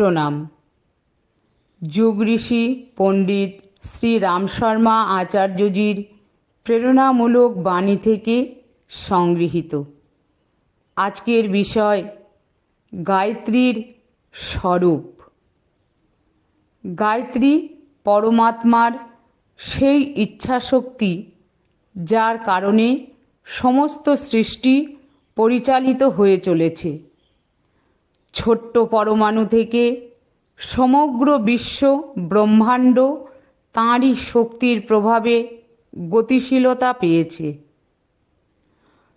প্রণাম। যুগ ঋষি, পণ্ডিত শ্রী রাম শর্মা আচার্যজির প্রেরণামূলক বাণী থেকে সংগৃহীত। আজকের বিষয়, গায়ত্রীর স্বরূপ। গায়ত্রী পরমাত্মার সেই ইচ্ছাশক্তি যার কারণে সমস্ত সৃষ্টি পরিচালিত হয়ে চলেছে। ছোট্ট পরমাণু থেকে সমগ্র বিশ্ব ব্রহ্মাণ্ড তাঁরই শক্তির প্রভাবে গতিশীলতা পেয়েছে।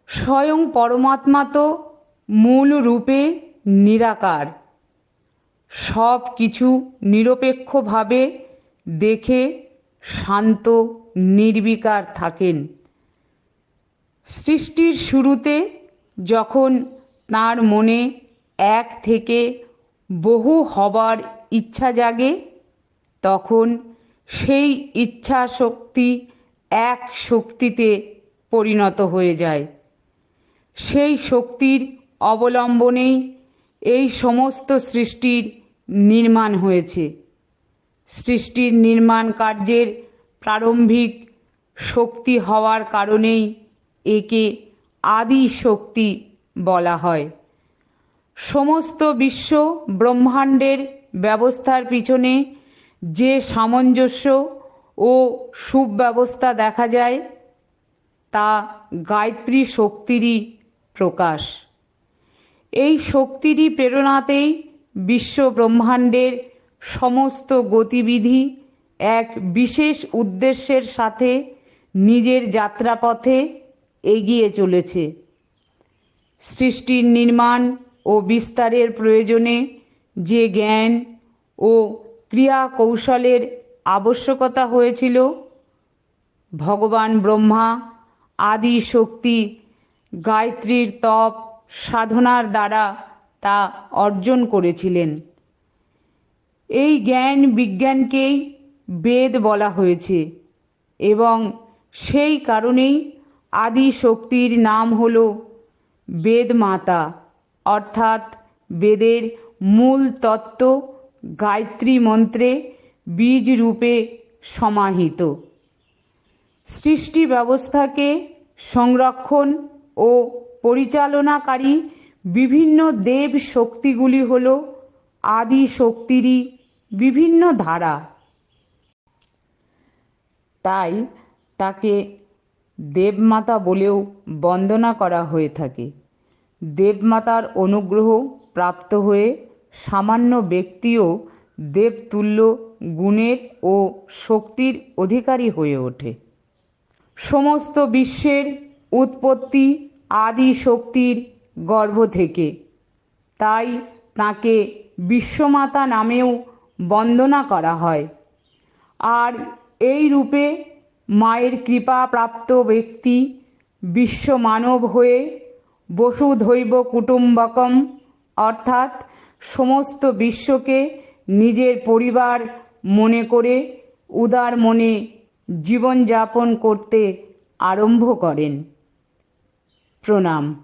স্বয়ং পরমাত্মা তো মূল রূপে নিরাকার। সব কিছু নিরপেক্ষভাবে দেখে শান্ত, নির্বিকার থাকেন। সৃষ্টির শুরুতে যখন তার মনে এক থেকে বহু হবার ইচ্ছা জাগে, তখন সেই ইচ্ছা শক্তি এক শক্তিতে পরিণত হয়ে যায়। সেই শক্তির অবলম্বনেই এই সমস্ত সৃষ্টির নির্মাণ হয়েছে। সৃষ্টির নির্মাণ কার্যের প্রারম্ভিক শক্তি হওয়ার কারণেই একে আদি শক্তি বলা হয়। সমস্ত বিশ্ব ব্রহ্মাণ্ডের ব্যবস্থার পিছনে যে সামঞ্জস্য ও সুব্যবস্থা দেখা যায়, তা গায়ত্রী শক্তিরই প্রকাশ। এই শক্তিরই প্রেরণাতেই বিশ্ব ব্রহ্মাণ্ডের সমস্ত গতিবিধি এক বিশেষ উদ্দেশ্যের সাথে নিজের যাত্রাপথে এগিয়ে চলেছে। সৃষ্টির নির্মাণ ও বিস্তারের প্রয়োজনে যে জ্ঞান ও ক্রিয়া কৌশলের আবশ্যকতা হয়েছিল, ভগবান ব্রহ্মা আদি শক্তি গায়ত্রীর তপ সাধনার দ্বারা তা অর্জন করেছিলেন। এই জ্ঞান বিজ্ঞানকেই বেদ বলা হয়েছে এবং সেই কারণেই আদি শক্তির নাম হল বেদ মাতা অর্থাৎ বেদের মূল তত্ত্ব গায়ত্রী মন্ত্রে বীজ রূপে সমাহিত। সৃষ্টি ব্যবস্থাকে সংরক্ষণ ও পরিচালনাকারী বিভিন্ন দেব শক্তিগুলি হল আদি শক্তিরই বিভিন্ন ধারা। তাই তাকে দেবমাতা বলেও বন্দনা করা হয়ে থাকে। দেবমাতার অনুগ্রহ প্রাপ্ত হয়ে সামান্য ব্যক্তিও দেবতুল্য গুণের ও শক্তির অধিকারী হয়ে ওঠে। সমস্ত বিশ্বের উৎপত্তি আদি শক্তির গর্ভ থেকে। তাই তাকে বিশ্বমাতা নামেও বন্দনা করা হয়। আর এই রূপে মায়ের কৃপা প্রাপ্ত ব্যক্তি বিশ্ব মানব হয়ে বসুধৈব কুটুম্বকম, অর্থাৎ সমস্ত বিশ্বকে নিজের পরিবার মনে করে উদার মনে জীবনযাপন করতে আরম্ভ করেন। প্রণাম।